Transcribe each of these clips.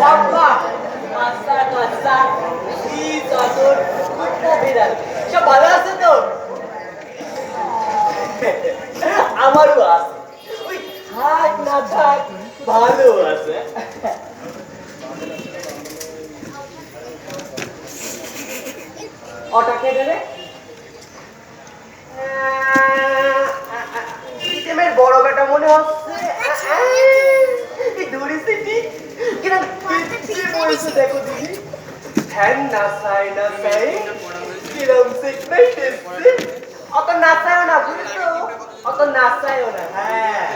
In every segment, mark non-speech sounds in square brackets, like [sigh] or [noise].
বাবা মাসা মাসা কি চাদর কুত্তা বিড়াল ওটা দেবে? সিস্টেমের বড় বেটা মনে হচ্ছে। এই দড়ি সিটি? কিরম পিছিয়ে পড়েছে দেখো দিদি। ফ্যান নাচায় নাচায় কিরম সিগনাল টেস্টে অত নাচায়ও না বুঝছ? অত নাচায়ও না হ্যাঁ।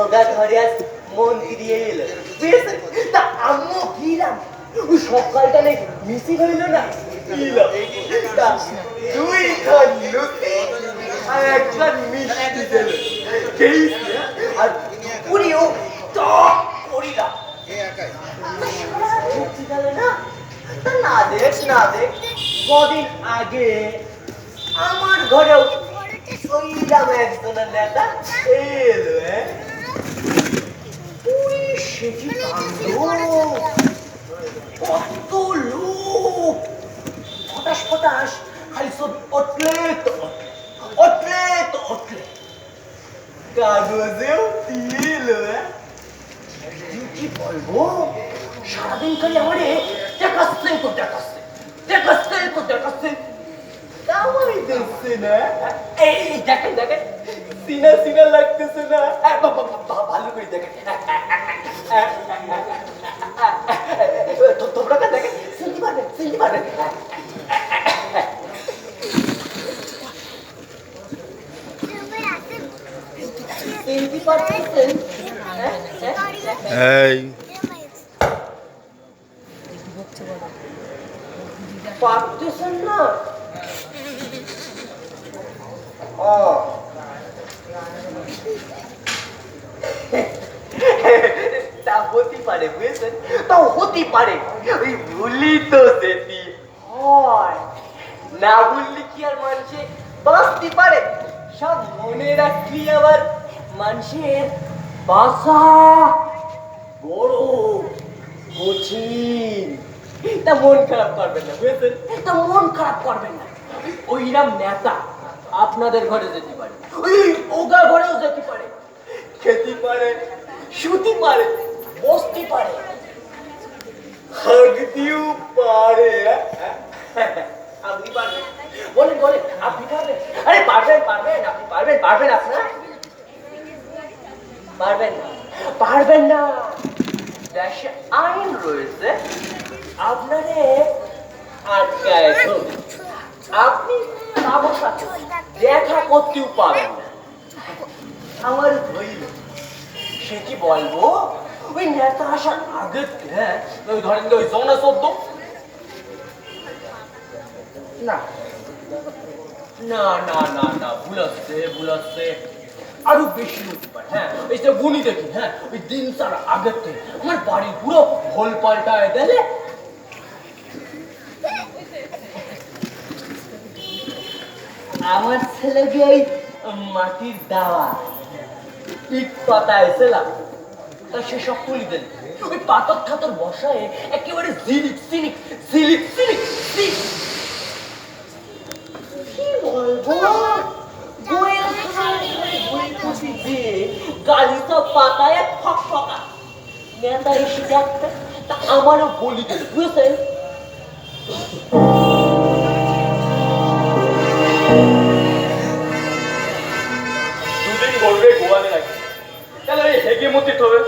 ওগা ধরে আজ মন্দির এলো। বুঝেছে? তা সকালটা নেই মিসিং হইল না। দুই খান লুচি আর একখান মিষ্টি দিল খেয়েছে আর পুরিও টক করিলা না? দেখ না দেখ। কদিন আগে আমার ঘরেও ওইরাম একজনের নেতা এলো হ্যাঁ? কত লোক ফটাস ফটাস খালি সব অটলে তো অটলে তো অটলে কাগজেও তিল হ্যাঁ কি বলব সারাদিন খালি আমারে দেখাচ্ছে তো দেখাচ্ছে দেখাচ্ছে তো দেখাচ্ছে না এই দেখেন দেখেন সিনা সিনা লাগতেছে না ভালো করে দেখেন তো- তোমরা কে দেখেন সিনতে পারবেন সিনতে পারবেন সিনতে পারতেছেন হ্যাঁ হ্যাঁ এই পারতেছেন না ও তা হতে পারে বুঝেছেন? তাও হতে পারে। ওই ভুলি তো যেটি হয়। না বললে কি আর মানুষে বাঁচতে পারে? সব মনে রাখলি আবার মানুষের বাসা বড় কঠিন। তা মন খারাপ করবেন না বুঝেছেন? তা মন খারাপ করবেন না। ওইরাম নেতা আপনাদের ঘরে যেতে পারে। ওই ওগা ঘরেও যেতে পারে। খেতে পারে শুতে পারে। বসতে পারে। হাগতেও পারে আপনি পারবেন। বলেন বলেন আপনি পারবেন। আরে পারবেন পারবেন আপনি পারবেন পারবেন আপনার পারবেন না। পারবেন না। দেশে আইন রয়েছে। আপনারে আটকায়। আপনি সাথে দেখা করতেও পাবেন না। আমার ধৈর্য সে কি বলব? ওই নেতা আসার আগে ওই ধরেন ওই জনা চোদ্দ? না। না না না না, ভুল আসছে আরও বেশি হতে পারে হ্যাঁ? এই যে গুনি দেখি হ্যাঁ? ওই দিন তার আগের আমার বাড়ি পুরো ভোল পাল্টায় দিলে। আমার ছেলে যে ওই মাটির দাওয়া ইট পাতা এসেলাম তা সেসব তুলি দিল ওই পাথর ঠাতর বসায় একেবারে জিলিক সিলিক সিলিক কি বলব? গোয়েল বৈকুটি দিয়ে গালি পাতায় ফক এসে তা আমারও বলি বুঝেছেন দুদিন বলবে গোয়ালে নাকি তাহলে হেগে মতি তবে।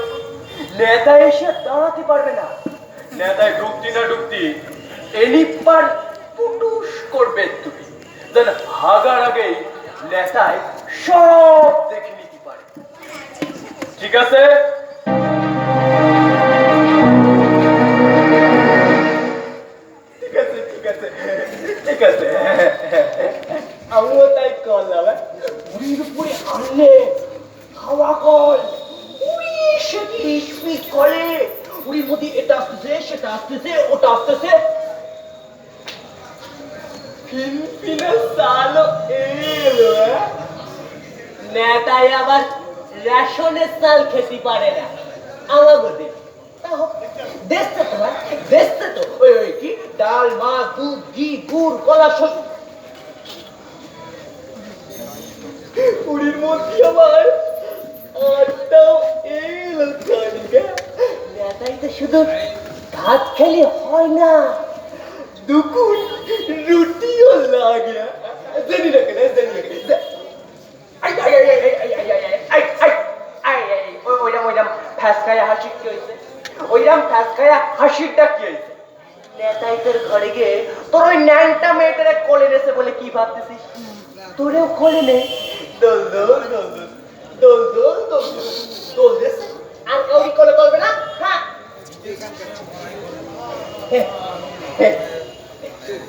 নেতা এসে দাঁড়াতে পারবে না। নেতায় ঢুকতি না ঢুকতি এনিপার পুটুস করবে তুমি। যেন হাগার আগেই নেতায় সব দেখে নিতে পারে। ঠিক আছে? ঠিক আছে ঠিক আছে ঠিক আছে। আমিও তাই করলাম উড়ির উপরে আনলে হাওয়া কল। মধ্যে এটা আসতেছে, সেটা আসতেছে, ওটা আসতেছে। হ্যাঁ? নেতাই আবার রেশনের খেতে পারে না। হ্যাঁ? ডাল গুড়, কলা মধ্যে আমার আড্ডাও এলো নেতাই তো শুধু ভাত খেলে হয় না দুকুন রুটিও লাগে জানি না কেন জানি না কেন আই আই আই আই আই আই আই আই আই আই আই ওই ওইরাম ওইরাম ফ্যাসকায়া হাসি কি হয়েছে ওইরাম ফ্যাসকায়া হাসিটা কি হয়েছে নেতাই তোর ঘরে গিয়ে তোর ওই ন্যাংটা মেয়েটারে কোলে নেছে বলে কি ভাবতেছিস তোরেও কোলে নে দোল দোল দোল দোল দোল দোল দোল দোল আর কাউরি কোলে করবে না? হ্যাঁ।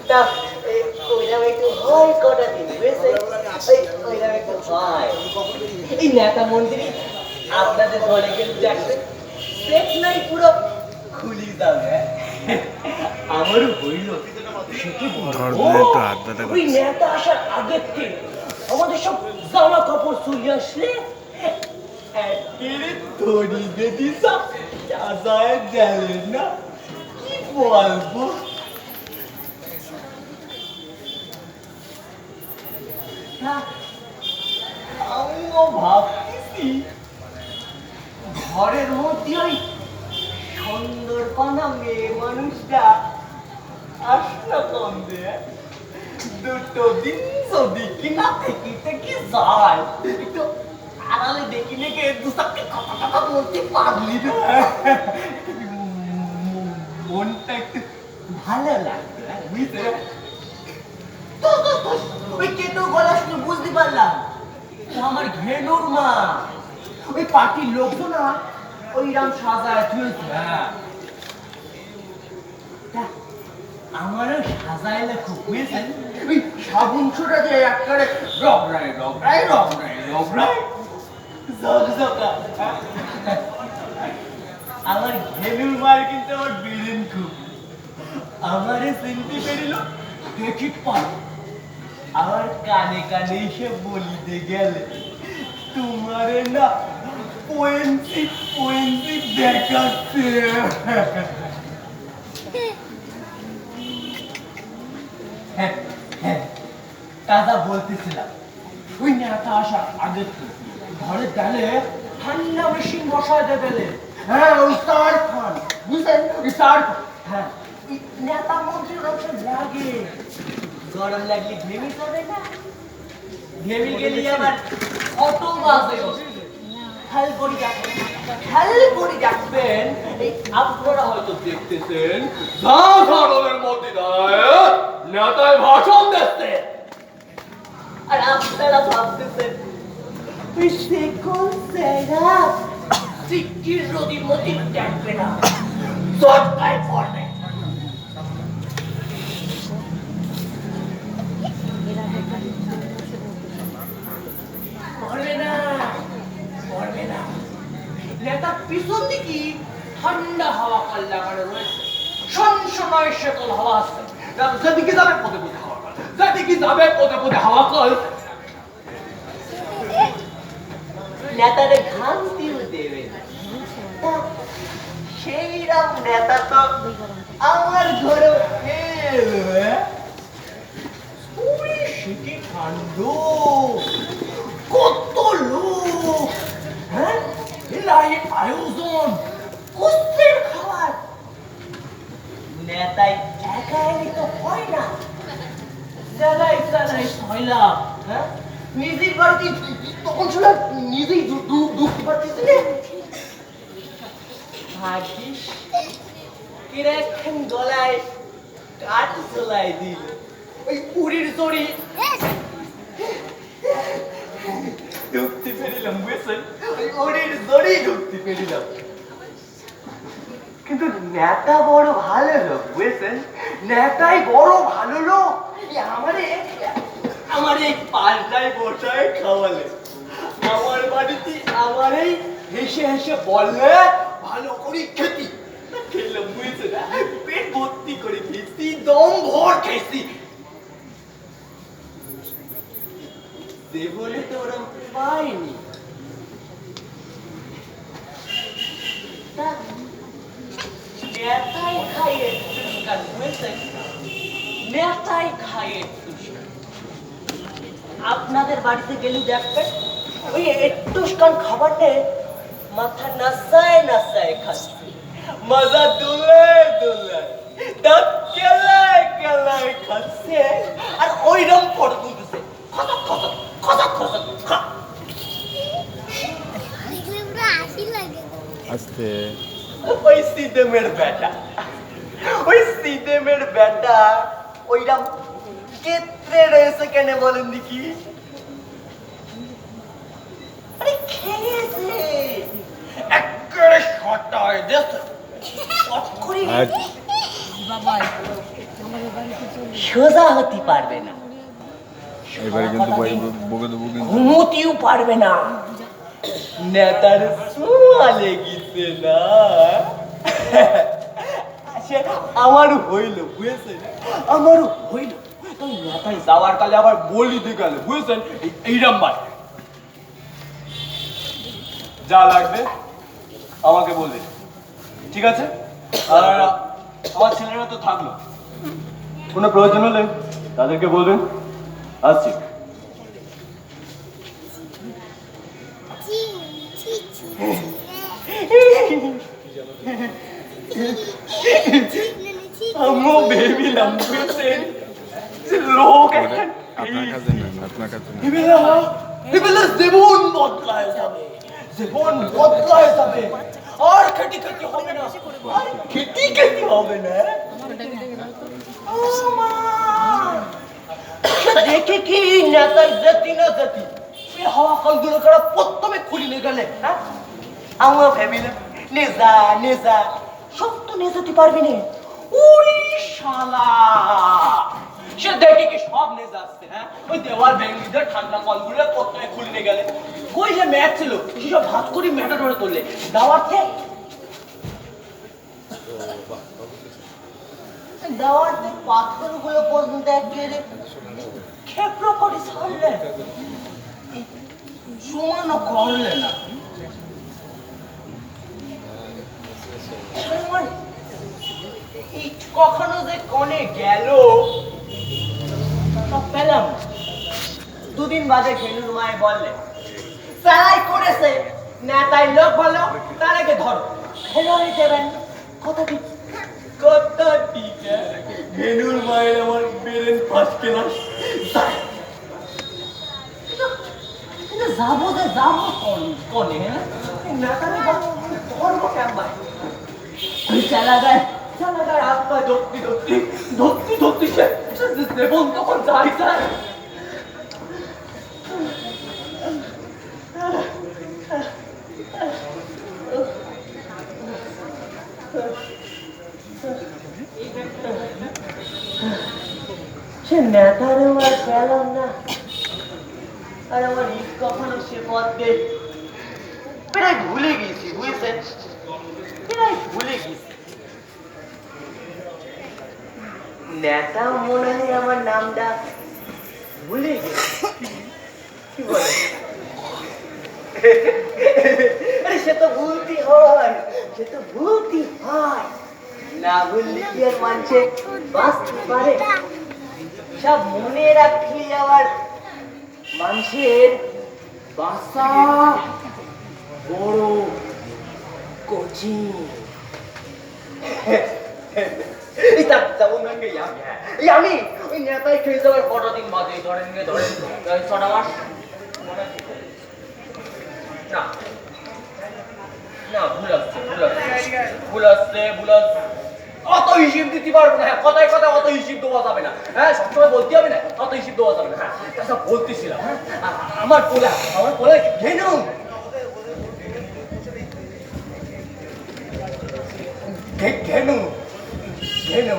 তা এই একটু হয় কটা দিন বুঝেছে? এই একটু হয় এই নেতা আপনাদের সেট নাই পুরো। খুলি যাবে আমারও হইল। ওই আসার আগের থেকে আমাদের সব জামা কাপড় চলে আসলে একেবারে ধরি বেদি সব চাষায় গেলে না কি বলব আমিও ভাবতেছি ঘরের মধ্যে ওই সুন্দর কনা মেয়ে মানুষটা আসলো কম দিয়ে দুটো দিন যদি কিনা থেকে থেকে যায় একটু আড়ালে দেখি লেগে দুসাকে কথা কথা বলতে পারলি না মনটা একটু ভালো লাগবে তো, ওই কেটো গলা শুনে বুঝতে পারলাম ও আমার ঘেনুর মা। ওই পার্টির লোকজন না ওই রাম সাজায় তুলছে হ্যাঁ। আমারও সাজাইলে খুব বুঝেছেন? ওই সাবুন ছোটা যে একবারে রগড়ায় রগড়ায় ঝকঝকা হ্যাঁ? [laughs] আমার মার কিন্তু আমার খুব। আমারে চিনতে পেরিল? দেখি পার আমার কানে কানে এসে বলিতে গেলে, তোমারে না পোয়েন্সি পোয়েন্সি দেখাচ্ছে। হ্যাঁ হ্যাঁ দাদা বলতেছিলাম। ওই নেতা আসার আগে থেকে ঘরে গেলে ঠান্ডা মেশিন বসায় দেবেলে হ্যাঁ ওই সার খান। বুঝলেন? সার হ্যাঁ। নেতা মন্ত্রী রক্ত লাগে। গরম লাগলে ঘেমে যাবে না? ঘেমে গেলে আবার অটো বাজে? খেয়াল করি রাখবেন খেয়াল করি রাখবেন এই আপনারা হয়তো দেখতেছেন সাধারণের মধ্যে দাঁড়ায় নেতায় ভাষণ দিচ্ছে। আর আপনারা ভাবতেছেন ওই শেকল সেরা সিকির রোগীর মধ্যে দেখবে না চটকায় পড়বে না পড়বে না নেতা পিছন দিকে ঠান্ডা হাওয়া কল লাগানো রয়েছে সনসনায় শীতল হাওয়া নেতা যেদিকে যাবে পদে পদে হাওয়া কল যেদিকে যাবে পদে পদে হাওয়া কল নেতারে ঘাম দিও দেবে। সেই নেতা তো আমার ঘরে কত লোক হ্যাঁ? আয়োজন খাবার। নেতাই একা তো হয় না। হ্যাঁ? নিজের বাড়িতে তখন নিজেই দুঃখ পাচ্ছিস কিরাক্ষণ গলায় কাঠ চলাই দিল। ওই পুরীর চড়ি ঢুকতে পেরিলাম বুঝছেন? ওই উড়ির জড়ি ঢুকতে পেরিলাম। কিন্তু নেতা বড় ভালো লোক বুঝছেন? নেতাই বড় ভালো লোক। এই আমারে আমার এই পাঁচটায় বসায় খাওয়ালে। আমার বাড়িতে আমার এই হেসে হেসে বললে, ভালো করে খেতি। খেলাম না? পেট ভর্তি করে খেয়েছি, দম ভর খেয়েছি। তো ওরম পাইনি নেতাই খাইয়ে নেতাই খাইয়ে আপনাদের বাড়িতে গেলে দেখবেন ওই একটু একটুখান খাবারটা মাথা নাসায় নাসায় খাচ্ছে। মজা দুলে দুলে দাঁত কেলায় কেলায় খাচ্ছে। আর ওইরকম ফটো তুলতেছে। খসক খসক খসক খসক খা। আস্তে। ওই সিদেমের বেটা ওই সিদেমের বেটা ওইরকম কেত্রে রয়েছে কেন বলেন দেখি? আরে খেয়েছে। একেবারে শটায় দেশ। শট করে আর সোজা হতে পারবে না। এবারে কিন্তু বকে দেবো কিন্তু। ঘুমোতেও পারবে না। নেতার সে আমার হইল বুঝেছেন? আমার হইল। তো নেতায় যাওয়ার কালে আবার বলি দিয়ে গেল বুঝেছেন? এই- এইরম বার যা লাগবে আমাকে বলবে। ঠিক আছে? আর আমার ছেলেরা তো থাকল। কোনো প্রয়োজন হলে তাদেরকে বলবেন। আসছি। চি চি চি আমিও ভেবেছিলাম বুঝছেন যে লোক আপনার কাছে নেন আপনার কাছে ভেবেছিলাম ভেবেছিলাম জীবন বদলায় যাবে জীবন বদলায় যাবে আর খেটি খেটি হবে না আর খেটি খেটি হবে না আমার। দেখে কি নেতার জাতি না জাতি হাওয়া কলগুলো করে প্রথমে খুলি নিয়ে গেলে হ্যাঁ আমিও ভেবিলাম নেজা নেজা সব তো নেজাতে পারবি না উড়ি শালা সে দেখে কি সব নেজা আসছে হ্যাঁ? ওই দেওয়াল ভেঙে দিয়ে ঠান্ডা কলগুলো প্রথমে খুলে গেলে? কই যে ম্যাচ ছিল? সেসব ভাত করি ম্যাটা ধরে তুললে দাওয়ার থেকে দেওয়ার পাথরগুলো পর্যন্ত একেবারে ক্ষেপ্র করে ছাড়লে। সমানও করলে না। কখনো যে কনে গেল সব পেলাম। দুদিন বাদে ঘেনুর মায়ে বললে সারাই করেছে, নেতাই লোক বলো, তার ধরো। খেলোয়াড়ি দেবেন কথা ঠিক। কথা ঠিক ঘেনুর মায়ের আমার বেরেন ফার্স্ট ক্লাস যাব যে যাব কোন, কোনে হ্যাঁ? নেতারে ধরবো কেমন ওই চালা গায় চালা গায় হাত পা ধরতি ধরতি ধরতি ধরতি সে। সে দেবন তখন যাই যায় সে নেতারে আর পেলাম না আর আমার ঈদ কখনো সে পথ দিয়ে প্রায় ভুলে গেছি বুঝছেন প্রায় ভুলে গেছি নেতা মনে হয় আমার নামটা ভুলে গেছি। কি বলে? আরে, সে তো ভুলতি হয়, সে তো ভুলতি হয়। না ভুললে কি আর মানছে? বাঁচতে পারে। সব মনে রাখলে আবার মানুষের বাসা বড় কঠিন। এই হ্যাঁ কথায় কথায় অত হিসিব দেওয়া না হ্যাঁ বলতে হবে না অত হিসিব দেওয়া যাবে না হ্যাঁ তাছাড়া বলতেছিলাম হ্যাঁ আমার পোলা আমার পোলা ঘেনু ঘেনু ঘেনু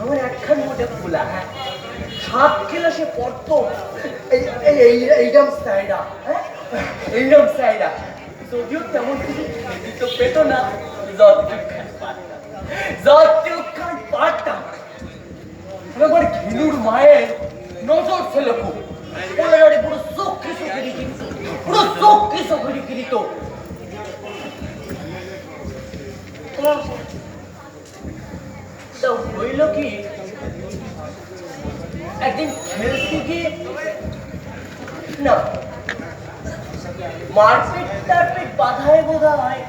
আমার একখান মোটে পোলা হ্যাঁ। সাত ক্লাসে পড়তো। এই এই, এই- এইরকম হ্যাঁ? এইরকম স্টাইলা যদিও তেমন কিছু তো পেত না যতটুকু পারতাম। আমার ঘিনুর মায়ের নজর ছিল খুব পোলারে পুরো চোখে চোখে কিরিত পুরো চোখে চোখে কিরিত তো হইল কি, একদিন খেলতে গিয়ে না মারপিট বাধায় বোধায়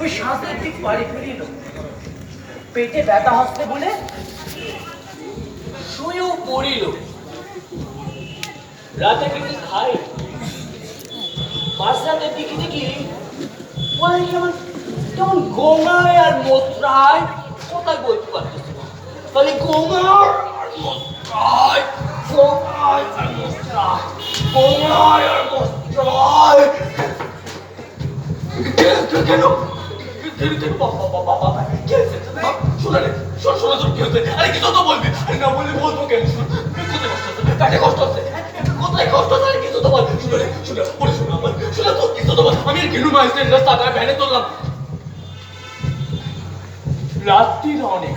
ওই দিক বাড়ি ফিরিল। পেটে ব্যথা বলে শুয়েও পড়িল। রাতে কিছু খাই। মাঝরাতের দিকে দেখি বলে কেমন কেমন গোঙায় আর মোত্রায়। কোথায় বলতে পারতেছি না তাহলে গোঙার আর মোত্রায় গোঙায় আর মোত্রায় গোঙায় আর মোত্রায় কেন কেন কেন কেন বাবা বাবা বাবা কি শোনা রে, শোন, শোনা, শোন, কি হয়েছে আরে, কিছু তো বলবি। আরে, না বললে বলব কেন? শোন কোথায় কষ্ট হচ্ছে কাটে কষ্ট হচ্ছে। কোথায় কষ্ট হচ্ছে? আরে, কিছু তো বল। শুনে শুনে পড়ে শোনা আমার শোনা তো কিছু তো বল। আমি আর গেলু মাইস্টের রাস্তা ভ্যানে তুললাম। রাত্রির অনেক।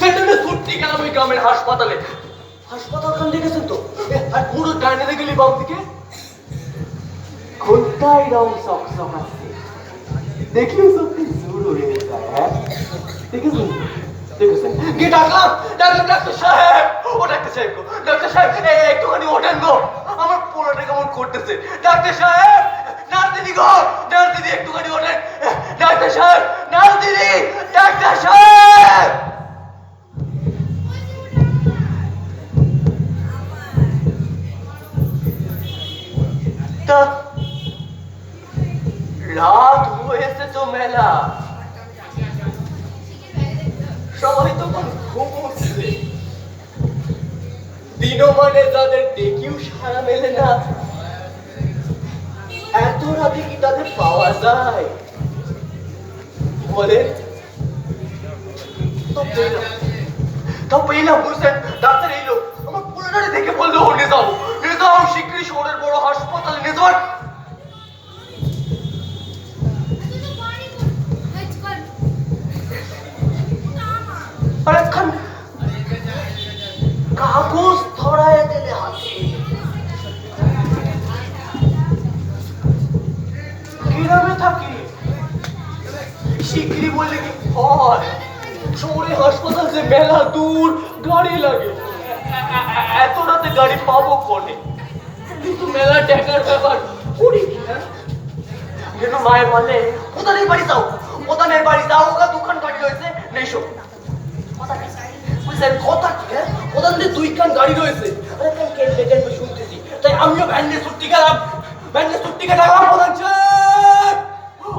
সেখানে ছুটতে গেলাম ওই গ্রামের হাসপাতালে। হাসপাতাল খান দেখেছেন তো? আর পুরো ডাইনে গেলি বাম দিকে? ঘন্টায় রং চক আছে। দেখলে সত্যি জোর উড়ে যায় হ্যাঁ? দেখেছেন? দেখেছেন? কে ডাকলাম? ডাকলাম ডাক্তার সাহেব! ও ডাক্তার সাহেব ডাক্তার সাহেব একটুখানি ওঠেন গো। আমার পোড়াটা কেমন করতেছে? ডাক্তার সাহেব! সাহেব রাত হয়েছে তো মেলা। সবাই তখন ঘুমোচ্ছে দিনও মানে তাদের ডেকেও সারা মেলে না। এত রাতে কি তাদের পাওয়া যায়? বলে পেলাম বুঝলেন ডাক্তার এলো আমার দেখে বলল, ও শহরের বড় হাসপাতালে কাগজ ধরায় দিলে হাতে। গ্রামে থাকি? শিগগিরি বলে কি হয় শহরে হাসপাতাল যে মেলা দূর, গাড়ি লাগে। এত রাতে গাড়ি পাবো কোনে? কিন্তু মেলা টাকার ব্যাপার, করি হ্যাঁ? কিন্তু মায়ের বলে প্রধানের বাড়ি যাও প্রধানের বাড়ি যাও, ওরা দোকান গাড়ি রয়েছে নেইসো কথা কি? হ্যাঁ? প্রধানদের দুইখান গাড়ি রয়েছে। শুনতেছি। তাই আমিও ভ্যান নিয়ে ছুটি গেলাম, ভ্যান নিয়ে ছুটি গেলাম প্রধান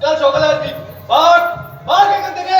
কাল সকালে আসবি ভাগ ভাগ এখান থেকে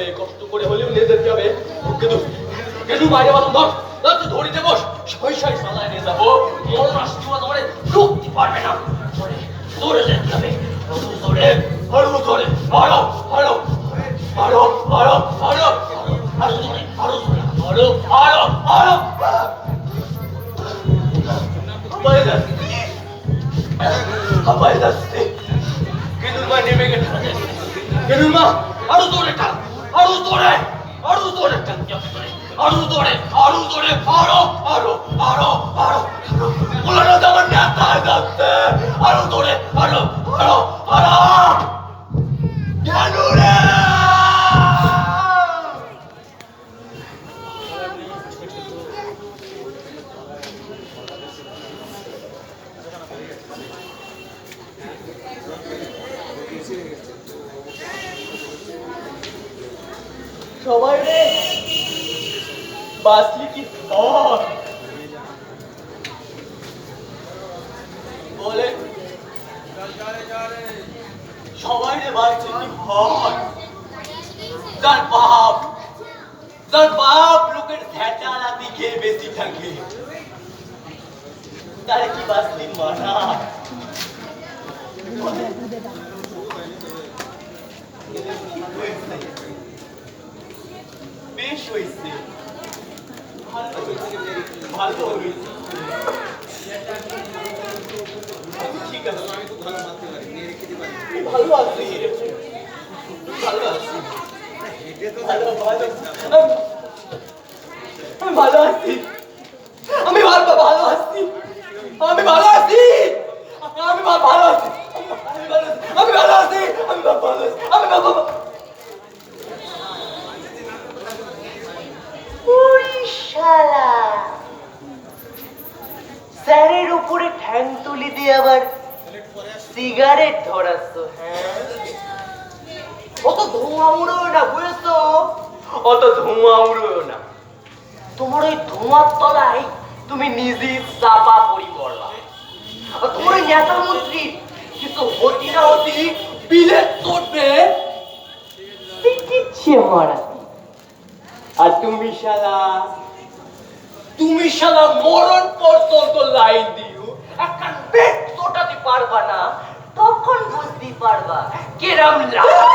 হবে, কষ্ট করে হলেও নিয়ে যেতে হবে ওকে তো বাইরে বাসন ধর ধর তুই ধরিতে বস। সই সই সালায় নিয়ে যাব। মন আসতে তোমার ঢুকতে পারবে না। ধরে ধরে যেতে হবে ধরে আরও ধরে আরও আরও আরও আরও আরও আরও ধরে। আরও ধরে আরও আরও আরও মা নেমে গেছে। কেনুমা আরও জোরে টান। আরও জোরে আরও জোরে আরও জোরে আরও জোরে, আরও আরও আরও আরও বলানো যাবার নেতা যাচ্ছে। আরও জোরে, আরও আরও আরও। কেন রে? সবাই রে। বাসলি কি? বলে, সবাই রে বাসলি কি যার বাপ যার বাপ, লোকের ঝেঁটালা দিকে বেশি থাকে। তারে কি বাসলি মানা? বেশ হয়েছে ভালো হয়েছে ভালো হয়েছে ঠিক আছে আমি ভালো আছি ভালো আছি ভালো ভালো আমি ভালো আছি আমি ভালো ভালো আছি আমি ভালো আছি আমি ভালো আছি আমি ভালো আছি আমি ভালো আছি আমি ভা- ভা- ভা- ওই শালা। স্যারের উপরে ঠ্যাং তুলি দিয়ে আবার সিগারেট ধরাচ্ছ হ্যাঁ? অত ধোঁয়া উড়ো না, বুঝেছ? অত ধোঁয়া উড়ো না। তোমার ওই ধোঁয়ার তলায় তুমি নিজে চাপা পড়ি পড়বা তোমার ওই নেতা মন্ত্রী, কিন্তু হতি না হতি বিলে চড়বে মারা আর তুমি শালা তুমি শালা মরণ পর্যন্ত লাইন দিও। একটা পেট চোটাতে পারবা না, তখন বুঝতে পারবা কিরম যাচ্ছি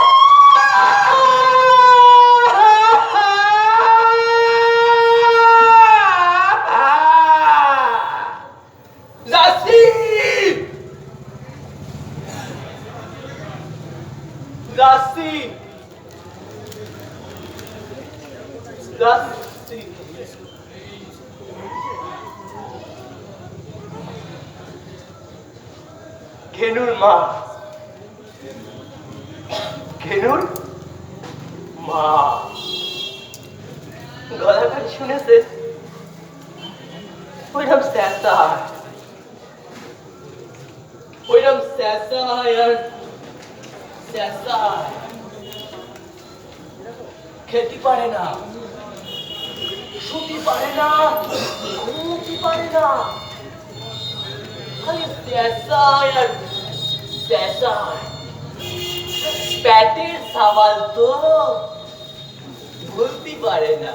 ঘেনুর মা। ঘেনুর মা। গলাটা শুনেছে? ওইরকম স্যাসা ওইরকম স্যাসা আর স্যাসা খেতে পারে না। শুতে পারে না। ঘুমতে পারে না। খালি স্যাসায় আর প্যাটের সাবাল তো বলতে পারে না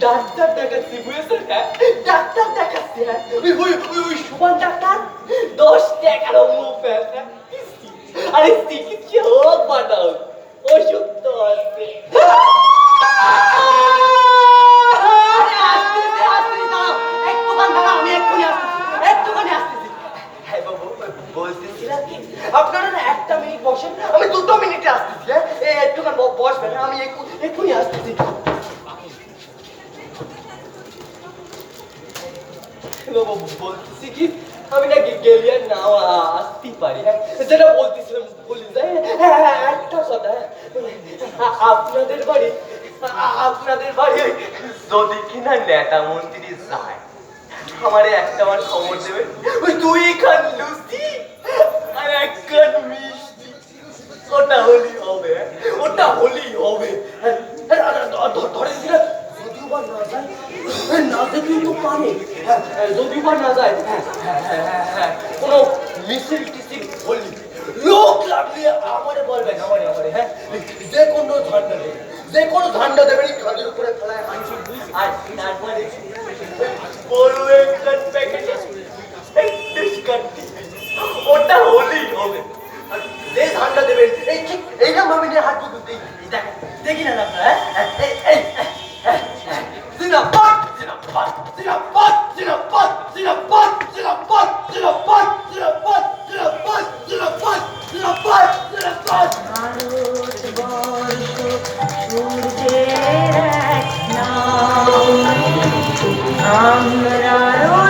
ডাক্তার দেখাচ্ছি ডাক্তার দেখাচ্ছি হ্যাঁ ওই ওই আরে চিকিৎসা হোক বাটাও ওষুধ তো আছে আরে আসতেছে, আসতেছে, দাঁড়াও। একটুখানি দাঁড়াও, আমি এক্ষুনি আসতেছি, একটুখানি আসতেছি। হ্যাঁ, বাবু, বলতেছিলাম কি, আপনারা না একটা মিনিট বসেন আমি দুটো মিনিটে আসতেছি হ্যাঁ এই একটুখানি ব- বসবেন হ্যাঁ? আমি একটু- এক্ষুনি আসতেছি বাবু, বলতেছি কি আমি নাকি গেলে আর নাও আ- আসতেই পারি হ্যাঁ যেটা বলতেছিলাম বলি যাই হ্যাঁ হ্যাঁ একটা কথা হ্যাঁ আ- আপনাদের বাড়ি আ- আপনাদের বাড়ি যদি কিনা নেতা মন্ত্রী যায় আমারে একটা বার খবর দেবেন ওই দুই খান লুচি আর এক খান মিষ্টি ওটা হলি হবে হ্যাঁ? ওটা হলি হবে হ্যাঁ, হ্যাঁ, ধ- ধ- ধরেন কিনা যদিও বা না যায় হ্যাঁ, না যেতেই তো পারে হ্যাঁ, হ্যাঁ, না যায় হ্যাঁ, হ্যাঁ, হ্যাঁ, হ্যাঁ, হ্যাঁ, কোনো মিছিল টিছিল হলি লোক লাগলে আমারে বলবেন আমারে আমারে হ্যাঁ যে কোনো ঝান্ডা দেবে যে কোনো ঝান্ডা দেবেন কাঁধের উপরে ফেলায় আনছি আর তারপরে বড় একটা প্যাকেট এই ডিসকাউন্ট ওটা হলেই হবে যে ঝান্ডা দেবেন এই ঠিক এইরকম ভাবে নিয়ে হাত দুটো দেখি দেখি না আপনারা হ্যাঁ এই এই জিনাপাত জিনাপাত জিনাপাত আমরা